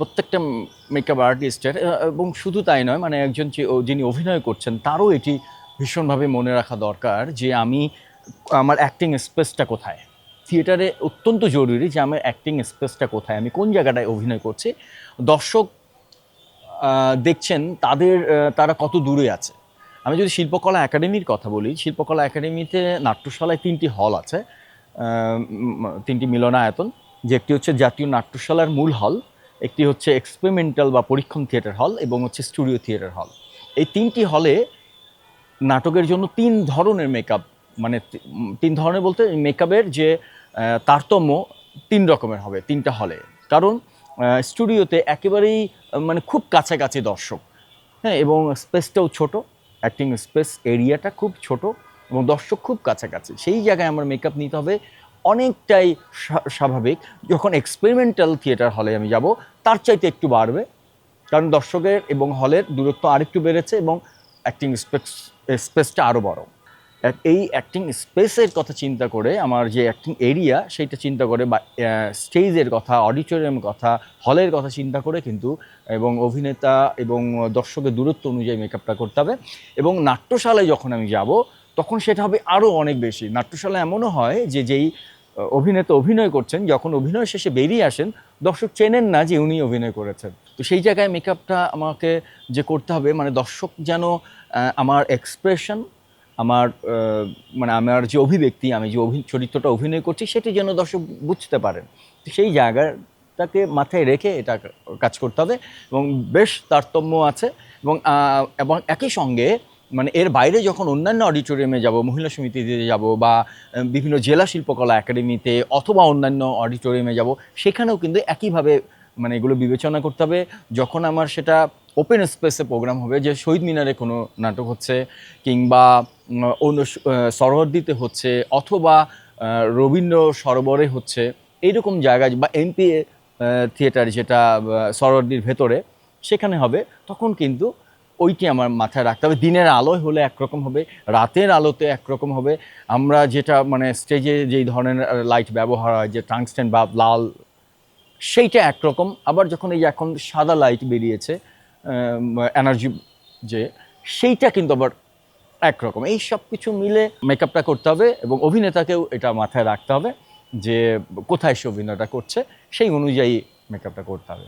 প্রত্যেকটা মেকআপ আর্টিস্টের এবং শুধু তাই নয় মানে একজন যিনি অভিনয় করছেন, তারও এটি ভীষণভাবে মনে রাখা দরকার যে, আমি, আমার অ্যাক্টিং স্পেসটা কোথায়? থিয়েটারে অত্যন্ত জরুরি যে, আমার অ্যাক্টিং স্পেসটা কোথায়? আমি কোন জায়গাটায় অভিনয় করছি? দর্শক দেখছেন, তাদের তারা কত দূরে আছে? আমি যদি শিল্পকলা একাডেমির কথা বলি, শিল্পকলা একাডেমিতে নাট্যশালায় তিনটি হল আছে তিনটি মিলনায়তন, যে একটি হচ্ছে জাতীয় নাট্যশালার মূল হল একটি হচ্ছে এক্সপেরিমেন্টাল বা পরীক্ষণ থিয়েটার হল এবং হচ্ছে স্টুডিও থিয়েটার হল এই তিনটি হলে নাটকের জন্য তিন ধরনের মেকআপ মানে তিন ধরনের বলতে মেকআপের যে তারতম্য তিন রকমের হবে তিনটা হলে কারণ স্টুডিওতে একেবারেই মানে খুব কাছাকাছি দর্শক। হ্যাঁ এবং স্পেসটাও ছোট অ্যাক্টিং স্পেস এরিয়াটা খুব ছোট এবং দর্শক খুব কাছাকাছি। সেই জায়গায় আমার মেকআপ নিতে হবে অনেকটাই স্বাভাবিক। যখন এক্সপেরিমেন্টাল থিয়েটার হলে আমি যাব, তার চাইতে একটু বাড়বে। কারণ দর্শকের এবং হলের দূরত্ব আরেকটু বেড়েছে এবং অ্যাক্টিং স্পেস স্পেসটা আরও বড়। এই অ্যাক্টিং স্পেসের কথা চিন্তা করে, আমার যে অ্যাক্টিং এরিয়া সেইটা চিন্তা করে বা স্টেজের কথা অডিটোরিয়ামের কথা হলের কথা চিন্তা করে কিন্তু, এবং অভিনেতা এবং দর্শকের দূরত্ব অনুযায়ী মেকআপটা করতে হবে। এবং নাট্যশালায় যখন আমি যাব, তখন সেটা হবে আরও অনেক বেশি। নাট্যশালা এমনও হয় যে যেই অভিনেতা অভিনয় করছেন, যখন অভিনয় শেষে বেরিয়ে আসেন, দর্শক চেনেন না যে উনি অভিনয় করেছেন। তো সেই জায়গায় মেকআপটা আমাকে যে করতে হবে মানে দর্শক যেন আমার এক্সপ্রেশন আমার মানে আমার যে অভিব্যক্তি, আমি যে অভি চরিত্রটা অভিনয় করছি, সেটি যেন দর্শক বুঝতে পারেন। তো সেই জায়গাটাকে মাথায় রেখে এটা কাজ করতে হবে এবং বেশ তারতম্য আছে এবং এবং একই সঙ্গে মানে এর বাইরে যখন অন্যান্য অডিটোরিয়ামে যাব মহিলা সমিতিতে যাব বা বিভিন্ন জেলা শিল্পকলা একাডেমিতে অথবা অন্যান্য অডিটোরিয়ামে যাব সেখানেও কিন্তু একইভাবে মানে এগুলো বিবেচনা করতে হবে। যখন আমার সেটা ওপেন স্পেসে প্রোগ্রাম হবে যে শহীদ মিনারে কোনো নাটক হচ্ছে কিংবা অন্য স- আহ, সরোয়ার্দিতে হচ্ছে অথবা রবীন্দ্র সরোবরে হচ্ছে এইরকম জায়গায় বা এমপি থিয়েটার যেটা আহ, সরোয়ার্দির ভেতরে সেখানে হবে তখন কিন্তু ওইটি আমার মাথায় রাখতে হবে। দিনের আলোয় হলে একরকম হবে, রাতের আলোতে একরকম হবে। আমরা যেটা মানে স্টেজে যেই ধরনের লাইট ব্যবহার হয়, যে টাংস্টেন বা লাল, সেইটা একরকম। আবার যখন এই এখন সাদা লাইট বেরিয়েছে এনার্জি যে, সেইটা কিন্তু আবার একরকম। এই সব কিছু মিলে মেকআপটা করতে হবে এবং অভিনেতাকেও এটা মাথায় রাখতে হবে যে, কোথায় সে অভিনয়টা করছে, সেই অনুযায়ী মেকআপটা করতে হবে।